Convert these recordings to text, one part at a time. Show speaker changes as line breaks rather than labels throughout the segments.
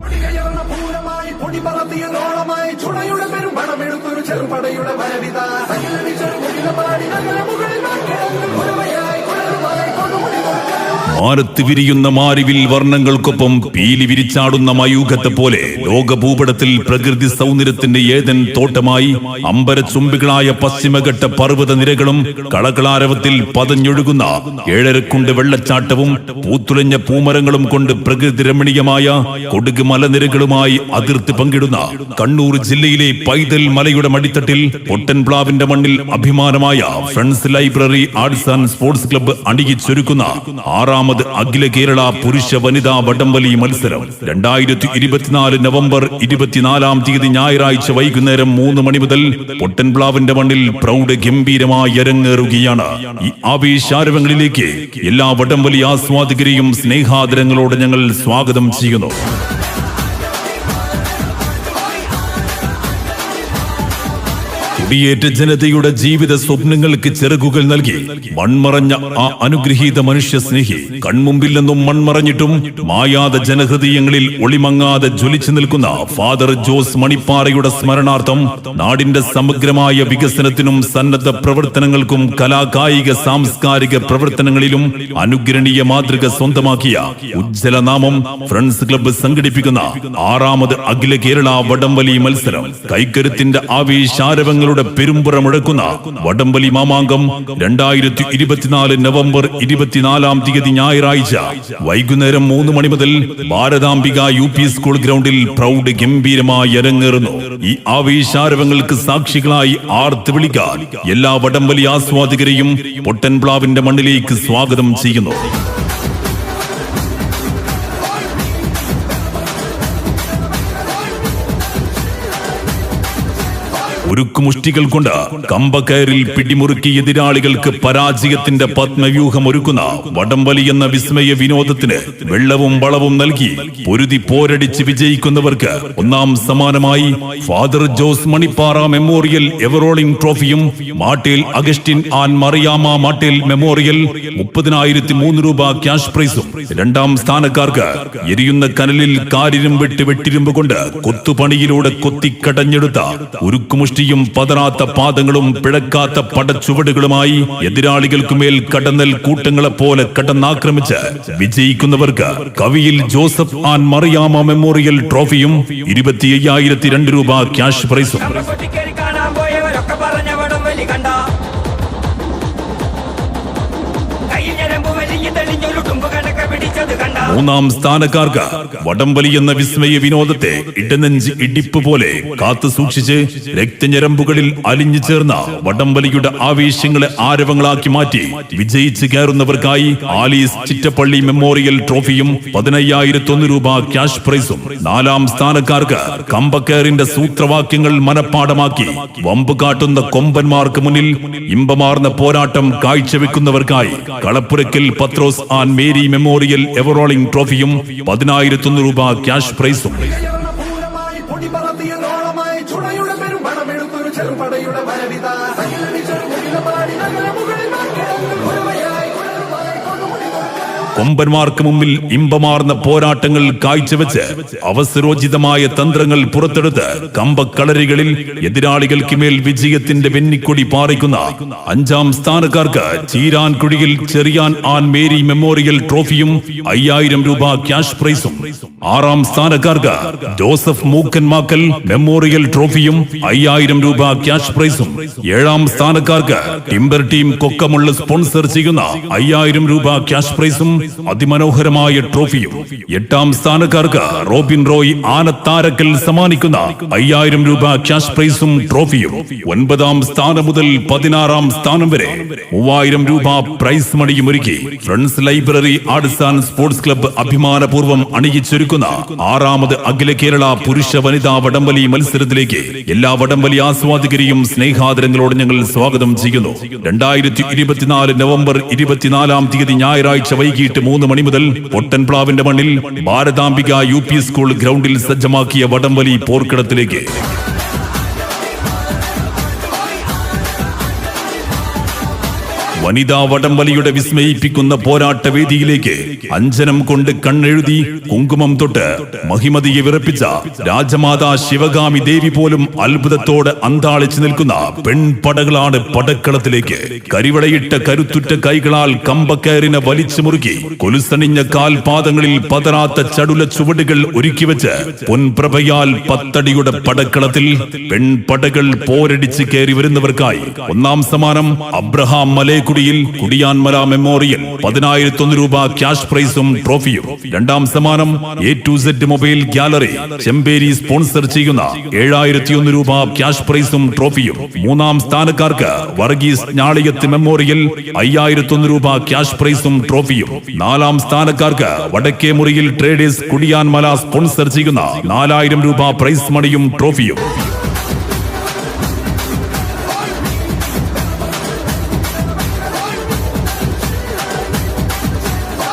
പൊടികയർന്ന പൂരമായി പൊടി പറത്തിയ നോളമായി ചുണയുടെ പെരും പണമെടുത്തൊരു ചെറുപടയുടെ വരവിത. സകലടിച്ചൊരു മുകിലമാടി നഗര മുകളിൽ
ആരത്ത് വിരിയുന്ന മാരിവിൽ വർണങ്ങൾക്കൊപ്പം പീലി വിരിച്ചാടുന്ന മയൂഖത്തെ പോലെ ലോകഭൂപടത്തിൽ പ്രകൃതി സൗന്ദര്യത്തിന്റെ ഏതൻ തോട്ടമായി അമ്പരച്ചുംബികളായ പശ്ചിമഘട്ട പർവത നിരകളും കളകളാരവത്തിൽ പതഞ്ഞൊഴുകുന്ന ഏഴരക്കുണ്ട് വെള്ളച്ചാട്ടവും പൂത്തുലഞ്ഞ പൂമരങ്ങളും കൊണ്ട് പ്രകൃതി രമണീയമായ കൊടുക് മലനിരകളുമായി അതിർത്തി പങ്കിടുന്ന കണ്ണൂർ ജില്ലയിലെ പൈതൽ മലയുടെ മടിത്തട്ടിൽ പൊട്ടൻപ്ലാവിന്റെ മണ്ണിൽ അഭിമാനമായ friends library arts and sports club അണിയിച്ചൊരുക്കുന്ന ആറാമത് അഖില കേരള പുരുഷ വനിതാ വടംവലി മത്സരം. രണ്ടായിരത്തി ഇരുപത്തിനാല് നവംബർ ഇരുപത്തിനാലാം തീയതി ഞായറാഴ്ച വൈകുന്നേരം മൂന്ന് മണി മുതൽ പൊട്ടൻപ്ലാവിന്റെ മണ്ണിൽ പ്രൗഢ ഗംഭീരമായി അരങ്ങേറുകയാണ്. ഈ ആവേശാരവങ്ങളിലേക്ക് എല്ലാ വടംവലി ആസ്വാദകരെയും സ്നേഹാദരങ്ങളോട് ഞങ്ങൾ സ്വാഗതം ചെയ്യുന്നു. കുടിയേറ്റ ജനതയുടെ ജീവിത സ്വപ്നങ്ങൾക്ക് ചെറുകുകൾ നൽകി മൺമറഞ്ഞ ആ അനുഗ്രഹീത മനുഷ്യ സ്നേഹി കൺമുമ്പിൽ നിന്നും മൺമറഞ്ഞിട്ടും മായാത ജനഹൃദയങ്ങളിൽ ഒളിമങ്ങാതെ ജ്വലിച്ചു നിൽക്കുന്ന ഫാദർ ജോസ് മണിപ്പാറയുടെ സ്മരണാർത്ഥം നാടിന്റെ സമഗ്രമായ വികസനത്തിനും സന്നദ്ധ പ്രവർത്തനങ്ങൾക്കും കലാകായിക സാംസ്കാരിക പ്രവർത്തനങ്ങളിലും അനുഗ്രഹീയ മാതൃക സ്വന്തമാക്കിയ ഉജ്ജ്വല നാമം ഫ്രണ്ട്സ് ക്ലബ്ബ് സംഘടിപ്പിക്കുന്ന ആറാമത് അഖില കേരള വടംവലി മത്സരം കൈക്കരുത്തിന്റെ ആവേശാരവങ്ങളുടെ പെരുമ്പുറ മുഴക്കുന്ന വടംവലി മാമാങ്കം രണ്ടായിരത്തി ഇരുപത്തിനാല് നവംബർ ഇരുപത്തിനാലാം തീയതി ഞായറാഴ്ച വൈകുന്നേരം മൂന്ന് മണി മുതൽ ഭാരതാംബിക യു പി സ്കൂൾ ഗ്രൗണ്ടിൽ പ്രൗഢ ഗംഭീരമായി അരങ്ങേറുന്നു. ഈ ആവേശാരവങ്ങൾക്ക് സാക്ഷികളായി ആർത്ത് വിളിക്കാൻ എല്ലാ വടംവലി ആസ്വാദകരെയും പൊട്ടൻപ്ലാവിന്റെ മണ്ണിലേക്ക് സ്വാഗതം ചെയ്യുന്നു. ഉരുക്കുമുഷ്ടികൾ കൊണ്ട് കമ്പക്കയറിൽ പിടിമുറുക്കി എതിരാളികൾക്ക് പരാജയത്തിന്റെ പത്മവ്യൂഹം ഒരുക്കുന്ന വടംവലി എന്ന വിസ്മയ വിനോദത്തിന് വെള്ളവും വളവും നൽകി പൊരുതി പോരടിച്ച് വിജയിക്കുന്നവർക്ക് ഒന്നാം സമാനമായി father Jose Manippara memorial ever rolling ട്രോഫിയും Mattel Augustine Ann Mariyama Mattel memorial മുപ്പതിനായിരത്തി മൂന്ന് രൂപ ക്യാഷ് പ്രൈസും രണ്ടാം സ്ഥാനക്കാർക്ക് എരിയുന്ന കനലിൽ കാരിരും വെട്ടി വെട്ടിരുമ്പ് കൊണ്ട് കൊത്തുപണിയിലൂടെ കൊത്തിക്കടഞ്ഞെടുത്ത ഉരുക്കുമുഷ്ടിയും പതറാത്ത പാദങ്ങളും പിഴക്കാത്ത പടച്ചുവടുകളുമായി എതിരാളികൾക്കുമേൽ കടന്നൽ കൂട്ടങ്ങളെ പോലെ കടന്നാക്രമിച്ച് വിജയിക്കുന്നവർക്ക് Kaviyil Joseph Ann Mariyama memorial ട്രോഫിയും ഇരുപത്തി രൂപ ക്യാഷ് പ്രൈസും. മൂന്നാം സ്ഥാനക്കാർക്ക് വടംവലി എന്ന വിസ്മയ വിനോദത്തെ ഇടനെഞ്ച് ഇടിപ്പ് പോലെ കാത്തു സൂക്ഷിച്ച് രക്തഞരമ്പുകളിൽ അലിഞ്ഞു ചേർന്ന വടംവലിയുടെ ആവേശങ്ങളെ ആരവങ്ങളാക്കി മാറ്റി വിജയിച്ചു കയറുന്നവർക്കായി ആലീസ് ചിറ്റപ്പള്ളി മെമ്മോറിയൽ ട്രോഫിയും പതിനയ്യായിരത്തി ഒന്ന് രൂപ ക്യാഷ് പ്രൈസും നാലാം സ്ഥാനക്കാർക്ക് കമ്പക്കയറിന്റെ സൂത്രവാക്യങ്ങൾ മനഃപ്പാടമാക്കി വമ്പ് കാട്ടുന്ന കൊമ്പന്മാർക്ക് മുന്നിൽ ഇമ്പമാർന്ന പോരാട്ടം കാഴ്ചവെക്കുന്നവർക്കായി Kalappurakkil Pathrose Ann Mary memorial ever rolling ട്രോഫിയും പതിനായിരത്തൊന്ന് രൂപ ക്യാഷ് പ്രൈസും കൊമ്പന്മാർക്ക് മുമ്പിൽ ഇമ്പമാർന്ന പോരാട്ടങ്ങൾ കാഴ്ചവെച്ച് അവസരോചിതമായ തന്ത്രങ്ങൾ പുറത്തെടുത്ത് കമ്പക്കളരികളിൽ എതിരാളികൾക്ക് മേൽ വിജയത്തിന്റെ വെന്നിക്കൊടി പാറിക്കുന്ന അഞ്ചാം സ്ഥാനക്കാർക്ക് Cheerankuzhiyil Cheriyan Ann Mary memorial ട്രോഫിയും അയ്യായിരം രൂപ ക്യാഷ് പ്രൈസും. ആറാം സ്ഥാനക്കാർക്ക് ജോസഫ് മൂക്കൻമാക്കൽ മെമ്മോറിയൽ ട്രോഫിയും അയ്യായിരം രൂപ ക്യാഷ് പ്രൈസും. ഏഴാം സ്ഥാനക്കാർക്ക് ടിംബർ ടീം കൊക്കമുള്ള സ്പോൺസർ ചെയ്യുന്ന അയ്യായിരം രൂപ ക്യാഷ് പ്രൈസും അതിമനോഹരമായ ട്രോഫിയും എട്ടാം സ്ഥാനക്കാർക്ക് റോബിൻ റോയ് ആനത്താരക്കൽ സമ്മാനിക്കുന്ന അയ്യായിരം രൂപ ക്യാഷ് പ്രൈസും ട്രോഫിയും ഒൻപതാം സ്ഥാനം മുതൽ പതിനാറാം സ്ഥാനം വരെ മൂവായിരം രൂപ പ്രൈസ് മണിയും ഒരുക്കി friends library arts and sports club അഭിമാനപൂർവം അണിയിച്ചൊരുക്കുന്ന ആറാമത് അഖില കേരള പുരുഷ വനിതാ വടംവലി മത്സരത്തിലേക്ക് എല്ലാ വടംവലി ആസ്വാദകരെയും സ്നേഹാദരങ്ങളോട് ഞങ്ങൾ സ്വാഗതം ചെയ്യുന്നു. രണ്ടായിരത്തി ഇരുപത്തിനാല് നവംബർ ഇരുപത്തിനാലാം തീയതി ഞായറാഴ്ച വൈകിട്ട് മൂന്ന് മണി മുതൽ പൊട്ടൻപ്ലാവിന്റെ മണ്ണിൽ ഭാരതാംബിക യു സ്കൂൾ ഗ്രൗണ്ടിൽ സജ്ജമാക്കിയ വടംവലി പോർക്കിടത്തിലേക്ക്. വനിതാ വടംവലിയുടെ വിസ്മയിപ്പിക്കുന്ന പോരാട്ട വേദിയിലേക്ക് അഞ്ജനം കൊണ്ട് കണ്ണെഴുതി കുങ്കുമം തൊട്ട് മഹിമതിയെ വിറപ്പിച്ച രാജമാതാ ശിവകാമി ദേവി പോലും അത്ഭുതത്തോടെ അന്താളിച്ചു നിൽക്കുന്ന പെൺപടകളാണ് പടക്കളത്തിലേക്ക് കരിവളയിട്ട കരുത്തുറ്റ കൈകളാൽ കമ്പക്കയറിനെ വലിച്ചു മുറുക്കി കൊലുസണിഞ്ഞ കാൽപാദങ്ങളിൽ പതറാത്ത ചടുല ചുവടുകൾ ഒരുക്കി വെച്ച് പൊൻപ്രഭയാൽ പത്തടിയുടെ പടക്കളത്തിൽ പെൺപടകൾ പോരടിച്ച് കയറി വരുന്നവർക്കായി ഒന്നാം സമാനം അബ്രഹാം മലേക്കുടിയിൽ കുടിയാൻമല മെമ്മോറിയൽ. പതിനായിരത്തി ഒന്ന് രൂപ ക്യാഷ് പ്രൈസും ട്രോഫിയും. രണ്ടാം സമ്മാനം A to Z mobile gallery Chemperi sponsor ചെയ്യുന്ന ഏഴായിരത്തി ഒന്ന് രൂപ ക്യാഷ് പ്രൈസും ട്രോഫിയും. മൂന്നാം സ്ഥാനക്കാർക്ക് വർഗീസ് ഞാളിയത്ത് മെമ്മോറിയൽ അയ്യായിരത്തി ഒന്ന് രൂപ ക്യാഷ് പ്രൈസും ട്രോഫിയും. നാലാം സ്ഥാനക്കാർക്ക് വടക്കേ മുറിയിൽ ട്രേഡേഴ്സ് കുടിയാൻമല സ്പോൺസർ ചെയ്യുന്ന നാലായിരം രൂപ പ്രൈസ് മണിയും ട്രോഫിയും.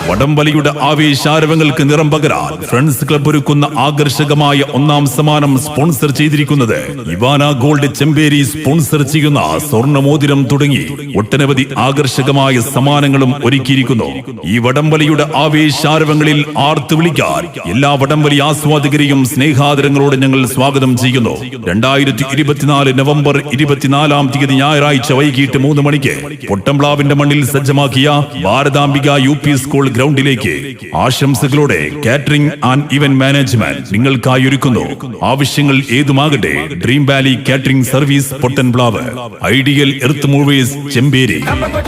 വടംവലിയുടെ ആവേശാരവങ്ങൾക്ക് നിറം പകരാൻ ഫ്രണ്ട്സ് ക്ലബ് ഒരുക്കുന്ന ആകർഷകമായ ഒന്നാം സമ്മാനം സ്പോൺസർ ചെയ്തിരിക്കുന്നത് ഇവാന ഗോൾഡ് ചെമ്പേരി സ്പോൺസർ ചെയ്യുന്ന സ്വർണമോതിരം തുടങ്ങി ഒട്ടനവധി ആകർഷകമായ സമ്മാനങ്ങളും ഒരുക്കിയിരിക്കുന്നു. ഈ വടംവലിയുടെ ആവേശാരവങ്ങളിൽ ആർത്ത് വിളിക്കാൻ എല്ലാ വടംവലി ആസ്വാദകരെയും സ്നേഹാദരങ്ങളോട് ഞങ്ങൾ സ്വാഗതം ചെയ്യുന്നു. രണ്ടായിരത്തി ഇരുപത്തിനാല് നവംബർ ഇരുപത്തിനാലാം തീയതി ഞായറാഴ്ച വൈകിട്ട് മൂന്ന് മണിക്ക് പൊട്ടംപ്ലാവിന്റെ മണ്ണിൽ സജ്ജമാക്കിയ ഭാരതാംബിക യു പി സ്കൂൾ ഗ്രൗണ്ടിലേക്ക് ആശംസകളോടെ കാറ്ററിംഗ് ആൻഡ് ഇവന്റ് മാനേജ്മെന്റ് നിങ്ങൾക്കായി ഒരുക്കുന്നു ആവശ്യങ്ങൾ ഏതുമാകട്ടെ dream valley catering service Pottanplavu ideal earth movers Chemperi.
കണ്ട.